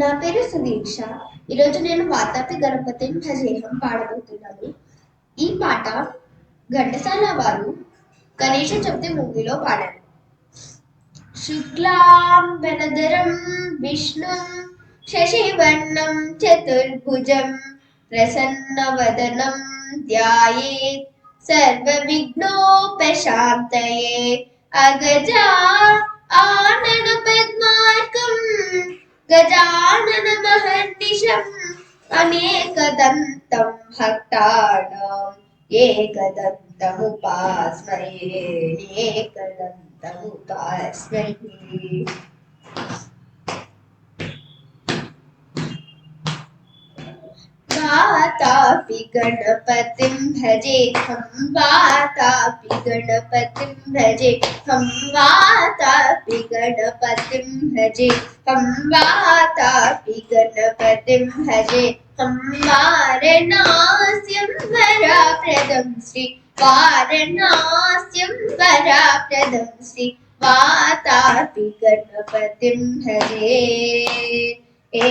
నా పేరు సుదీక్ష. ఈరోజు నేను వాతాపి గణపతి భజేహం పాడబోతున్నాను. ఈ పాట ఘంటసాల వారు గణేష చవితి మూవీలో పాడారు. శుక్లాం వనదరం విష్ణు శశివర్ణం చతుర్భుజం ప్రసన్నవదనం ధ్యాయేత్ సర్వవిఘ్నోపశాంతయే అగజా गजाननमहर्निशम् अनेकदन्तं भक्तानाम् एकदन्तमुपास्मये एकदन्तमुपास्मये वातापि गणपतिं भजे हम वातापि गणपतिं भजे हम वातापि गणपतिं भजे हम वातापि गणपतिं भजे हम वारणास्यं वराप्रदं श्री वारणास्यं वराप्रदं श्री वातापि गणपतिं भजे। ए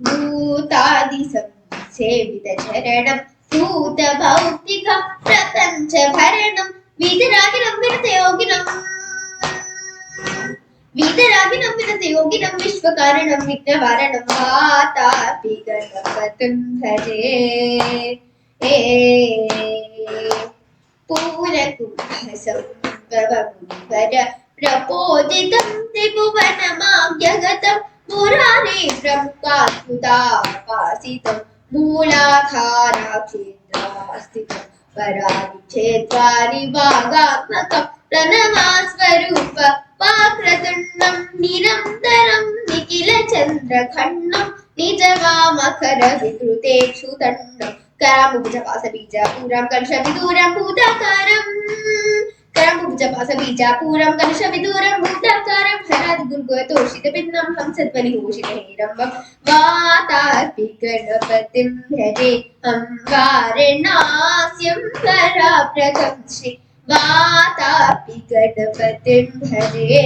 भूतादिसं सेवितचरणं भूतभौतिकं प्रपञ्चभरणं വീതരാഗിനം വിനത യോഗിനം വീതരാഗിനം വിനത യോഗിനം വിശ്വകാരണം വിഘ്നവാരണം വാതാപി ഗണപതം ഭജേ പൂരകുംഭസംഭവമുപര പ്രപോദിതം ത്രിഭുവനമാം ജഗതം పురాణే బ్రహ్మాద్భుతాపాసితం మూలాధారాక్షేత్రాస్థితం పరాది క్షేత్రాని భాగాత్మకం ప్రణవాస్వరూప వాక్రతుండం నిరంతరం నిఖిల చంద్రఖండం నిజవామకర వికృతేక్షుతండం కరాముజ వాస బీజ పూరం కర్ష విదూరం భూతాకారం కరం బీజాపూరం కలుష విదూరం ముగ్ధాకారం హరాది గుర్గోతోషిత భిన్నం హంసధ్వని ఘోషిత హేరమ్మ వాతార్పి గణపతిం హరే హం వారణాస్యం శ్రీ వాతాపి గణపతిం హరే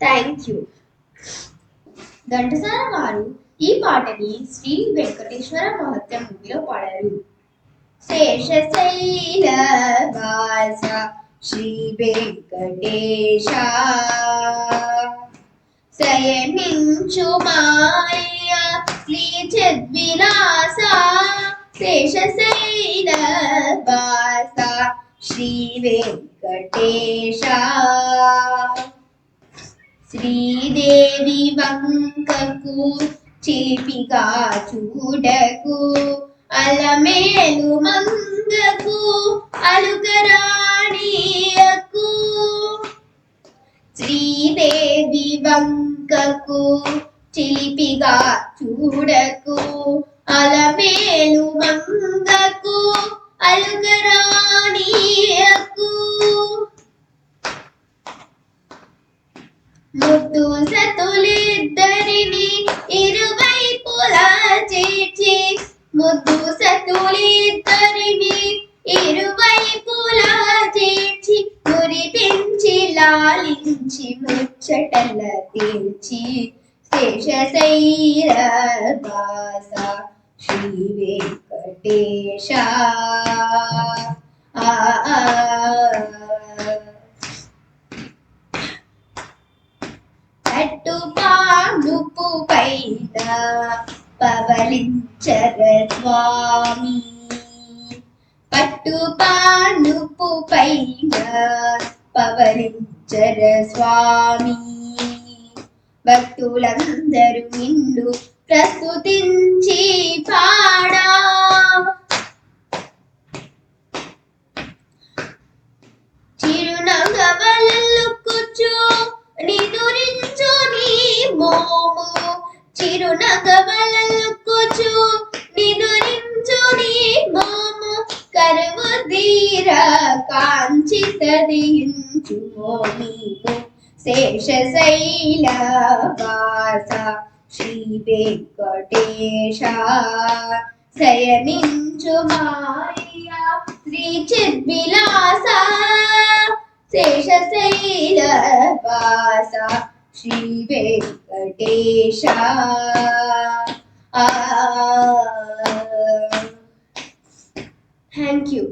థ్యాంక్ యూ ఘంటసాల వారు ఈ పాటని శ్రీ వెంకటేశ్వర మహత్యం మూవీలో పాడారు. శేషశైల వాస శ్రీ వెంకటేశ. శయనించు మాయ శ్రీ చద్విలాస. శేషశైల వాస శ్రీ వెంకటేశ. శ్రీదేవి వంకకు చేపిగా చూడకు. అలమేలు మంగకు అలుకరాణియకు. శ్రీదేవి వంకకు చిలిపిగా చూడకు. అలమేలు మంగకు అలుకరాణియకు. ముద్దు సతులిద్దరిని ఇరువైపులా చేర్చి ముద్దు సతులిద్దరిని ఇరువైపులా చేర్చి మురిపించి లాలించి ముచ్చటల తీర్చి శేషశైర వాస శ్రీ వెంకటేశ ఆ ఆ, ఆ. పైన పవలించర స్వామి. పట్టు పానుపు పైన పవలించర స్వామి. భక్తులందరూ నిన్ను ప్రస్తుతించి పాడా. చిరునగవలలు కూర్చో నిదురించు నీ మోము. చిరునగవలలు కూర్చో నిదురించు నీ మోము కరువు తీర కాంచితదించు నీవు శేషశైల వాస శ్రీ వెంకటేశ శయనించు మాయా శ్రీ చిద్విలాస శేషశైల వాస శ్రీ వెంకటేశ థ్యాంక్ యూ